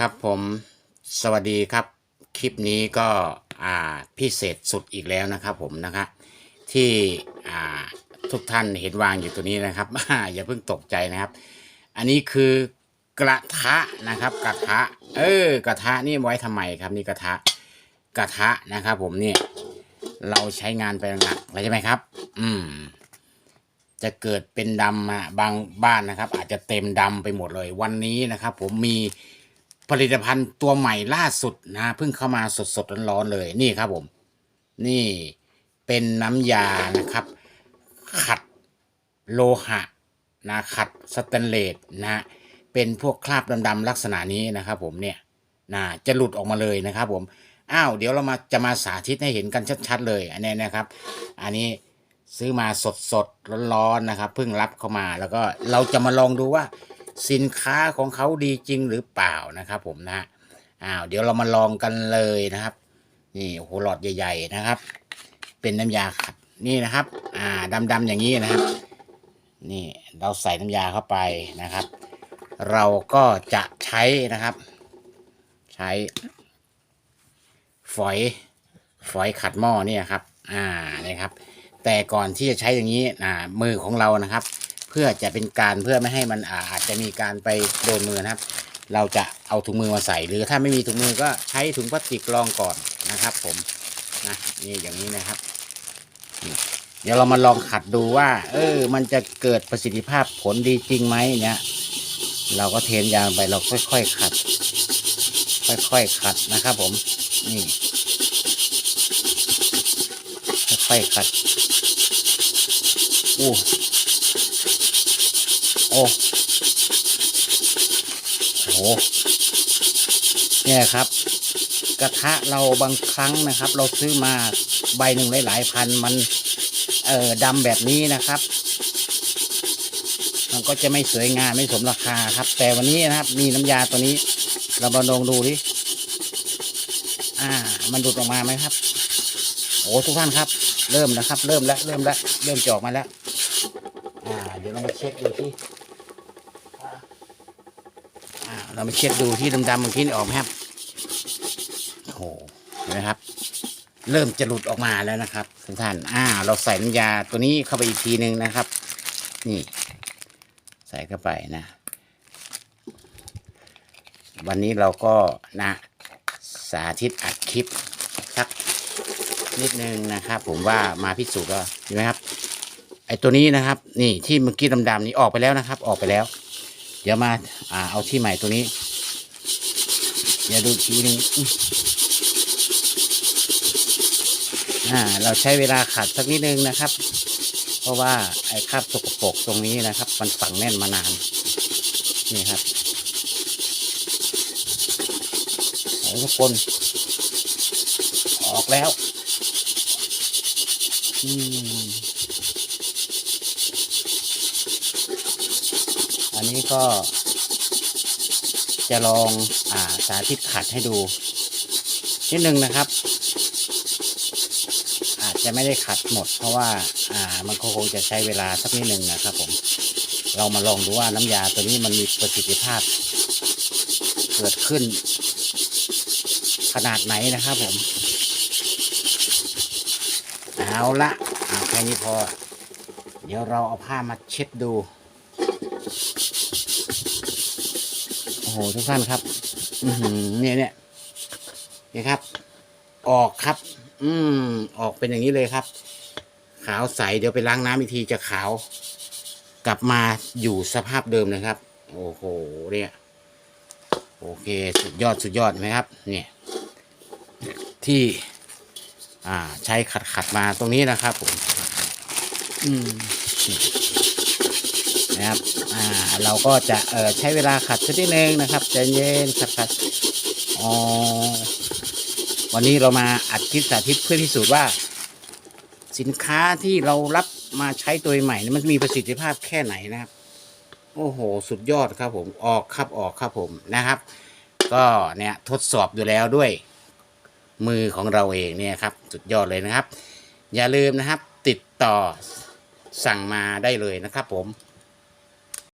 ครับผมสวัสดีครับ คลิปนี้ก็อ่าพิเศษสุดอีกแล้วนะครับผมนะครับที่อ่าทุกท่านเห็นวางอยู่ตัวนี้นะครับ อย่าเพิ่งตกใจนะครับ อันนี้คือกระทะนะครับ กระทะ เออกระทะนี่ไว้ทำไมครับนี่กระทะกระทะนะครับ ผมเนี่ยเราใช้งานไปหนักแล้วใช่ไหมครับ อืมจะเกิดเป็นดำอะบางบ้านนะครับ อาจจะเต็มดำไปหมดเลย วันนี้นะครับ ผมมี ผลิตภัณฑ์ตัวใหม่ล่าสุดนะเพิ่งเข้ามาสดสดๆร้อนๆเลยนี่ครับผม นี่เป็นน้ำยานะครับ ขัดโลหะนะขัดสแตนเลสนะเป็นพวกคราบดำๆลักษณะนี้นะครับ ผมเนี่ยนะจะหลุดออกมาเลยนะครับ ผมอ้าวเดี๋ยวเรามาจะมาสาธิตให้เห็นกันชัดๆ เลยอันนี้นะครับ อันนี้ซื้อมาสดๆร้อนๆนะครับเพิ่งรับเข้ามาแล้วก็เราจะมาลองดูว่า สินค้าของเขาดีจริงหรือเปล่านะครับ ผมนะอ้าวเดี๋ยวเรามาลองกันเลยนะครับ นี่โอ้โหหลอดใหญ่ ๆนะครับ เป็นน้ำยาขัดนี่นะครับ อ่าดำๆอย่างนี้นะครับ นี่เราใส่น้ำยาเข้าไปนะครับ เราก็จะใช้นะครับ ใช้ฝอยฝอยขัดหม้อเนี่ยครับ อ่านี่ครับ แต่ก่อนที่จะใช้อย่างนี้อ่ามือของเรานะครับ เพื่อจะเป็นการเพื่อไม่ให้มันอาจจะมีการไปโดนมือนะครับ เราจะเอาถุงมือมาใส่ หรือถ้าไม่มีถุงมือก็ใช้ถุงพลาสติกรองก่อนนะครับผมนะนี่อย่างนี้นะครับ เดี๋ยวเรามาลองขัดดูว่า เออ มันจะเกิดประสิทธิภาพผลดีจริงไหมเนี่ยเราก็เทนยางไปเราค่อยๆขัด ค่อยๆขัดนะครับ ผมนี่ค่อยๆขัดอู้ โอ้โหเนี่ยครับ กระทะเราบางครั้งนะครับ เราซื้อมาใบหนึ่งหลาย ๆ พันมัน เอ่อดำแบบนี้นะครับ มันก็จะไม่สวยงามไม่สมราคาครับ แต่วันนี้นะครับ มีน้ำยาตัวนี้ เรามาลองดูดิอ่า มันดูดออกมาไหมครับโอ้ทุกท่านครับ เริ่มนะครับ เริ่มแล้วเริ่มแล้วเริ่มจะออกมาแล้ว อ่า เดี๋ยวเรามาเช็คดูที่ เรามาเช็คดูที่ดำๆเมื่อกี้นี่ออกไหมครับโอ้โหเห็นไหมครับ เริ่มจะหลุดออกมาแล้วนะครับทุกท่านอ่า เราใส่น้ำยาตัวนี้เข้าไปอีกทีหนึ่งนะครับ นี่ ใส่เข้าไปนะ วันนี้เราก็นะสาธิตอัดคลิปสักนิดนึงนะครับ ผมว่ามาพิสูจน์ว่าเห็นไหมครับ ไอ้ตัวนี้นะครับ นี่ที่เมื่อกี้ดำๆนี่ออกไปแล้วนะครับ ออกไปแล้ว เดี๋ยวมาอ่าเอาที่ใหม่ตัวนี้เดี๋ยวดูทีหนึงอุ๊ยอ่าเราใช้เวลาขัดสักนิดนึงนะครับ เพราะว่าไอ้คราบสกปรกตรงนี้นะครับ มันฝังแน่นมานานนี่ครับโอ้ทุกคนออกแล้ว อืม อันนี้ก็ จะลองอ่าสาธิตขัดให้ดู นิดนึงนะครับ อาจจะไม่ได้ขัดหมด เพราะว่าอ่ามันก็คงจะใช้เวลาสักนิดนึงนะครับผมเรามาลองดูว่าน้ำยาตัวนี้มันมีประสิทธิภาพ เกิดขึ้น ขนาดไหนนะครับผม เอาละเอาแค่นี้พอ เดี๋ยวเราเอาผ้ามาเช็ดดู โอ้โหทุกท่านครับ อืเนี่ยเนี่ยนี่ครับ ออกครับ อืม ออกเป็นอย่างนี้เลยครับ ขาวใสเดี๋ยวไปล้างน้ำอีกทีจะขาว กลับมาอยู่สภาพเดิมเลยครับ โอ้โหเนี่ยโอเค สุดยอดสุดยอดไหมครับ เนี่ย ที่อ่าใช้ขัดขัดมาตรงนี้นะครับผม อืม นะครับ อ่า เราก็จะเอ่อใช้เวลาขัดสักนิดนึงนะครับใจเย็นขัดขัดอ๋อวันนี้เรามาอัดคลิปสาธิตเพื่อพิสูจน์ว่า สินค้าที่เรารับมาใช้ตัวใหม่นี่มันมีประสิทธิภาพแค่ไหนนะครับ โอ้โห สุดยอดครับผมออกครับออกครับผมนะครับ ก็เนี่ยทดสอบอยู่แล้วด้วย มือของเราเองเนี่ยครับ สุดยอดเลยนะครับ อย่าลืมนะครับ ติดต่อสั่งมาได้เลยนะครับผม